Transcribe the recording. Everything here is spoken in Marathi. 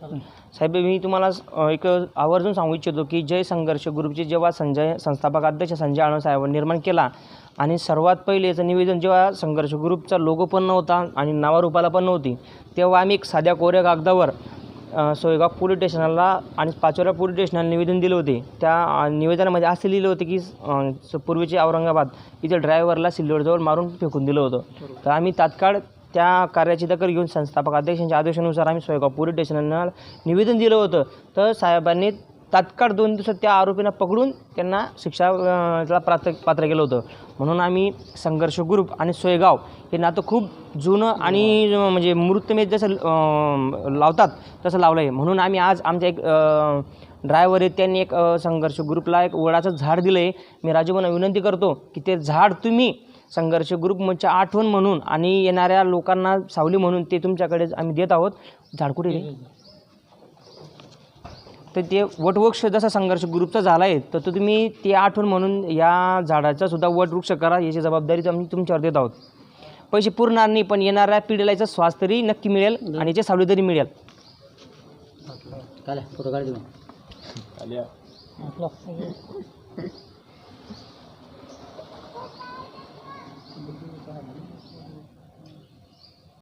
साहेब मी तुम्हाला एक आवर्जून सांगू इच्छितो की जय संघर्ष ग्रुपचे जेव्हा संजय संस्थापक अध्यक्ष संजय आळंद साहेबांनी निर्माण केला आणि सर्वात पहिले याचं निवेदन जेव्हा संघर्ष ग्रुपचा लोगो पण नव्हता आणि नावारूपाला पण नव्हती तेव्हा आम्ही एक साध्या कोऱ्या कागदावर सोयगाव पोलीस स्टेशनला आणि पाचोरा पोलीस स्टेशनला निवेदन दिले होते. त्या निवेदनामध्ये असे लिहिलं होतं की पूर्वीचे औरंगाबाद इथे ड्रायव्हरला सिल्लोडजवळ मारून फेकून दिलं होतं. तर आम्ही तात्काळ त्या कार्याची दखल घेऊन संस्थापक अध्यक्षांच्या आदेशानुसार आम्ही सोयगाव पोलीस स्टेशनला निवेदन दिलं होतं. तर साहेबांनी तात्काळ दोन दिवसात त्या आरोपींना पकडून त्यांना शिक्षा अ, पात्र पात्र केलं होतं. म्हणून आम्ही संघर्ष ग्रुप आणि सोयगाव हे नातं खूप जुनं आणि म्हणजे मृतमेध जसं लावतात तसं लावलं आहे. म्हणून आम्ही आज आमच्या एक ड्रायव्हर आहेत त्यांनी एक संघर्ष ग्रुपला एक वडाचं झाड दिलं आहे मी राजूभाऊंना विनंती करतो की ते झाड तुम्ही संघर्ष ग्रुपच्या आठवण म्हणून आणि येणाऱ्या लोकांना सावली म्हणून ते तुमच्याकडे आम्ही देत आहोत. झाड कुठे रे? तर ते वटवृक्ष जसा संघर्ष ग्रुपचा झाला आहे तर तो तुम्ही ते आठवण म्हणून या झाडाचा सुद्धा वटवृक्ष करा याची जबाबदारी आम्ही तुमच्यावर देत आहोत. पैसे पुरणार नाही पण येणाऱ्या पिढीला याचा श्वास तरी नक्की मिळेल आणि याची सावली तरी मिळेल. फोटो